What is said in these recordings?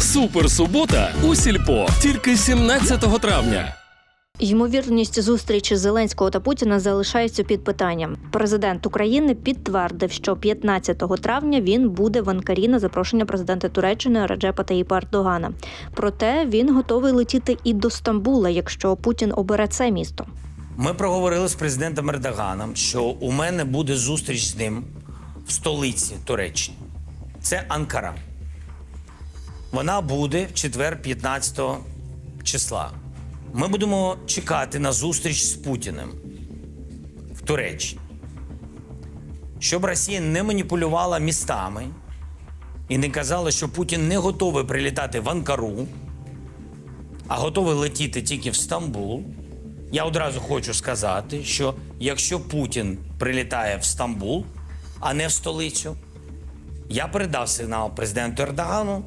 Суперсубота у сільпо тільки 17 травня. Ймовірність зустрічі Зеленського та Путіна залишається під питанням. Президент України підтвердив, що 15 травня він буде в Анкарі на запрошення президента Туреччини Раджепа Таїпа Ердогана. Проте він готовий летіти і до Стамбула, якщо Путін обере це місто. Ми проговорили з президентом Ердоганом, що у мене буде зустріч з ним в столиці Туреччини. Це Анкара. Вона буде в четвер, 15 числа. Ми будемо чекати на зустріч з Путіним в Туреччині. Щоб Росія не маніпулювала містами і не казала, що Путін не готовий прилітати в Анкару, а готовий летіти тільки в Стамбул. Я одразу хочу сказати, що якщо Путін прилітає в Стамбул, а не в столицю, я передав сигнал президенту Ердогану,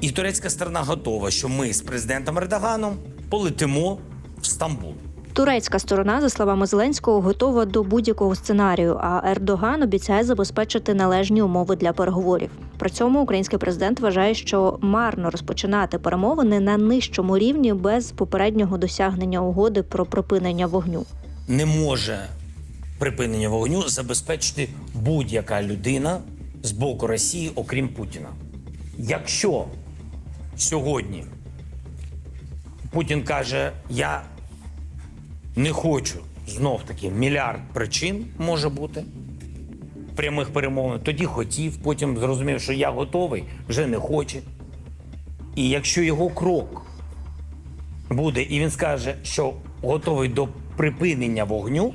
і турецька сторона готова, що ми з президентом Ердоганом полетимо в Стамбул. Турецька сторона, за словами Зеленського, готова до будь-якого сценарію. А Ердоган обіцяє забезпечити належні умови для переговорів. При цьому український президент вважає, що марно розпочинати перемовини на нижчому рівні без попереднього досягнення угоди про припинення вогню. Не може припинення вогню забезпечити будь-яка людина з боку Росії, окрім Путіна. Якщо сьогодні Путін каже, я не хочу знов таки мільярд причин може бути прямих перемовин, тоді хотів, потім зрозумів, що я готовий, вже не хоче. І якщо його крок буде, і він скаже, що готовий до припинення вогню,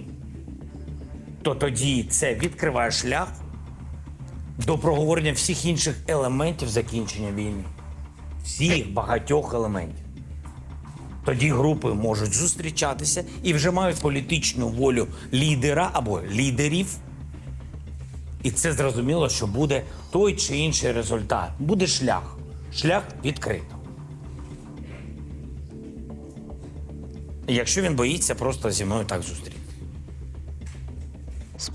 то тоді це відкриває шлях до проговорення всіх інших елементів закінчення війни. Всіх багатьох елементів. Тоді групи можуть зустрічатися і вже мають політичну волю лідера або лідерів. І це зрозуміло, що буде той чи інший результат. Буде шлях. Шлях відкрито. Якщо він боїться просто зі мною так зустріти.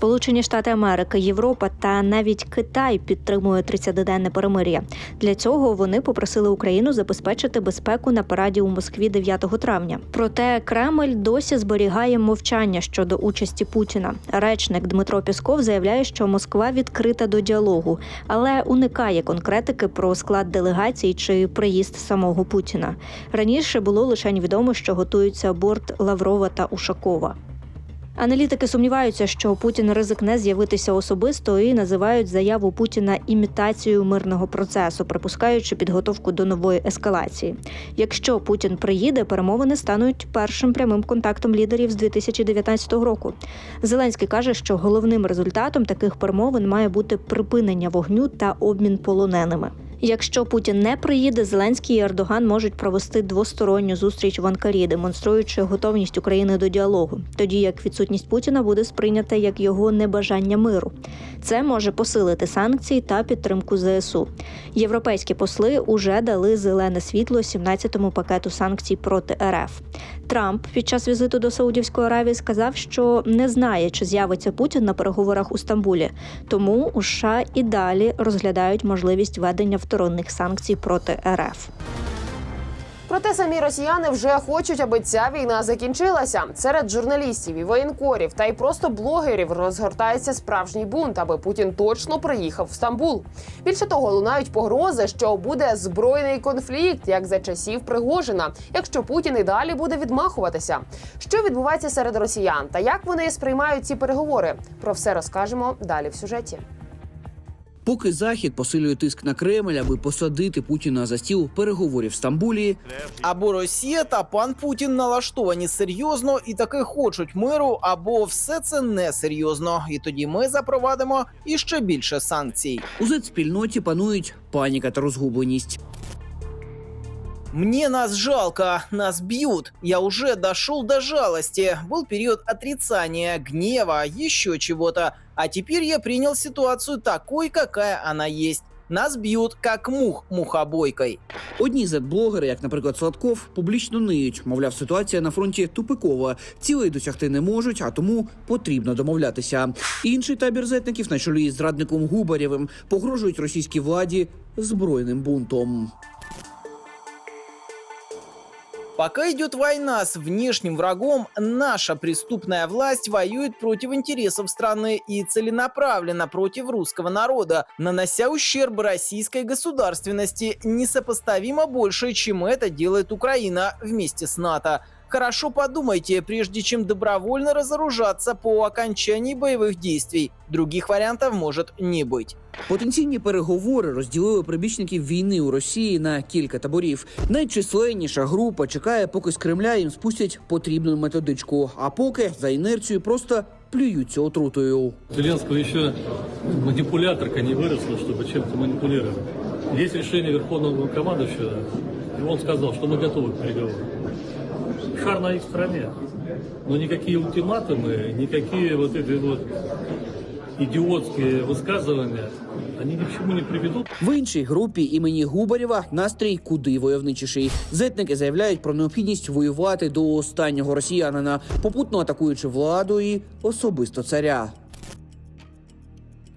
Сполучені Штати Америки, Європа та навіть Китай підтримують 30-денне перемир'я. Для цього вони попросили Україну забезпечити безпеку на параді у Москві 9 травня. Проте Кремль досі зберігає мовчання щодо участі Путіна. Речник Дмитро Пісков заявляє, що Москва відкрита до діалогу, але уникає конкретики про склад делегацій чи приїзд самого Путіна. Раніше було лише відомо, що готується борт Лаврова та Ушакова. Аналітики сумніваються, що Путін ризикне з'явитися особисто і називають заяву Путіна імітацією мирного процесу, припускаючи підготовку до нової ескалації. Якщо Путін приїде, перемовини стануть першим прямим контактом лідерів з 2019 року. Зеленський каже, що головним результатом таких перемовин має бути припинення вогню та обмін полоненими. Якщо Путін не приїде, Зеленський і Ердоган можуть провести двосторонню зустріч в Анкарі, демонструючи готовність України до діалогу, тоді як відсутність Путіна буде сприйнята як його небажання миру. Це може посилити санкції та підтримку ЗСУ. Європейські посли уже дали зелене світло 17-му пакету санкцій проти РФ. Трамп під час візиту до Саудівської Аравії сказав, що не знає, чи з'явиться Путін на переговорах у Стамбулі. Тому у США і далі розглядають можливість введення вторинних санкцій проти РФ. Проте самі росіяни вже хочуть, аби ця війна закінчилася. Серед журналістів і воєнкорів та й просто блогерів розгортається справжній бунт, аби Путін точно приїхав в Стамбул. Більше того, лунають погрози, що буде збройний конфлікт, як за часів Пригожина, якщо Путін і далі буде відмахуватися. Що відбувається серед росіян та як вони сприймають ці переговори? Про все розкажемо далі в сюжеті. Поки Захід посилює тиск на Кремль, аби посадити Путіна за стіл переговорів в Стамбулі, Або Росія та пан Путін налаштовані серйозно і таки хочуть миру, або все це несерйозно. І тоді ми запровадимо іще більше санкцій. у Z-спільноті панують паніка та розгубленість. Мне нас жалко, нас бьют. Я уже дошел до жалости. Был период отрицания, гнева, еще чего-то. А теперь я принял ситуацию такой, какая она есть. Нас бьют, как мух мухобойкой. Одні Z-блогери, як, наприклад, Сладков, публічно ниють. Мовляв, ситуація на фронті тупикова. Цілей досягти не можуть, а тому потрібно домовлятися. Інший табір зетників на чолі з зрадником Губарєвим погрожують російській владі збройним бунтом. Пока идет война с внешним врагом, наша преступная власть воюет против интересов страны и целенаправленно против русского народа, нанося ущерб российской государственности несопоставимо больше, чем это делает Украина вместе с НАТО. Хорошо подумайте, прежде чем добровольно разоружаться по окончании боевых действий. Других вариантов может не быть. Потенційні переговори розділили прибічників війни у Росії на кілька таборів. Найчисленніша група чекає, поки з Кремля їм спустять потрібну методичку. А поки за інерцією просто плюються отрутою. Зеленского еще манипуляторка не выросла, чтобы чем-то манипулировать. Есть решение Верховного командующего, и он сказал, что мы готовы к переговорам. Шар на их стороне. Но никакие ультиматумы, никакие вот эти вот идиотские высказывания, они ни к чему не приведут. В іншій групі імені Губарєва настрій куди войовничіший. Зетники заявляють про необхідність воювати до останнього росіянина, попутно атакуючи владу і особисто царя.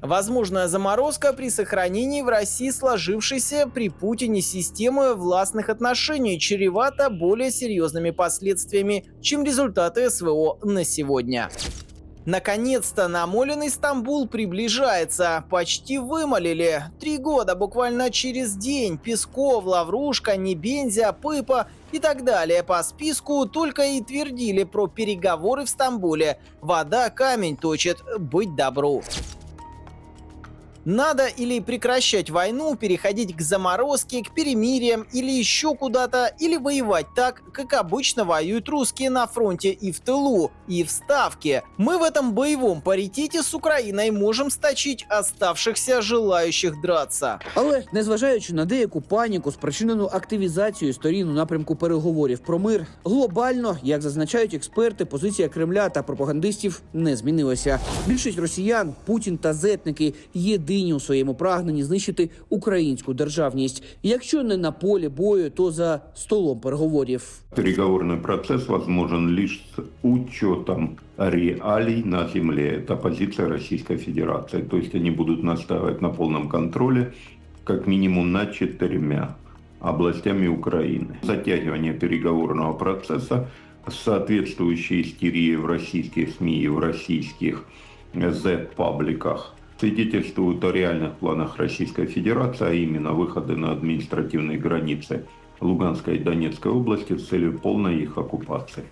Возможная заморозка при сохранении в России сложившейся при Путине системы властных отношений чревата более серьезными последствиями, чем результаты СВО на сегодня. Наконец-то намоленный Стамбул приближается. Почти вымолили. Три года буквально через день. Песков, Лаврушка, Небензя, Пыпа и так далее по списку только и твердили про переговоры в Стамбуле. Вода камень точит. Быть добру. Надо или прекращать войну, переходить к заморозке, к перемириям или еще куда-то, или воевать так, как обычно воюют русские на фронте и в тылу, и в Ставке. Мы в этом боевом паритете с Украиной можем сточить оставшихся желающих драться. Але незважаючи на деяку паніку, спричинену активізацією сторін у напрямку переговорів про мир, глобально, як зазначають експерти, позиція Кремля та пропагандистів не змінилася. Більшість росіян, Путін та зетники єдині у своєму прагненні знищити українську державність. Якщо не на полі бою, то за столом переговорів. Переговорный процесс возможен лишь с учетом реалий на земле. Это позиция Российской Федерации. То есть они будут настаивать на полном контроле как минимум над четырьмя областями Украины. Затягивание переговорного процесса, соответствующей истерии в российских СМИ и в российских Z-пабликах свидетельствуют о реальных планах Российской Федерации, а именно выходы на административные границы Луганской и Донецкой области с целью полной их оккупации.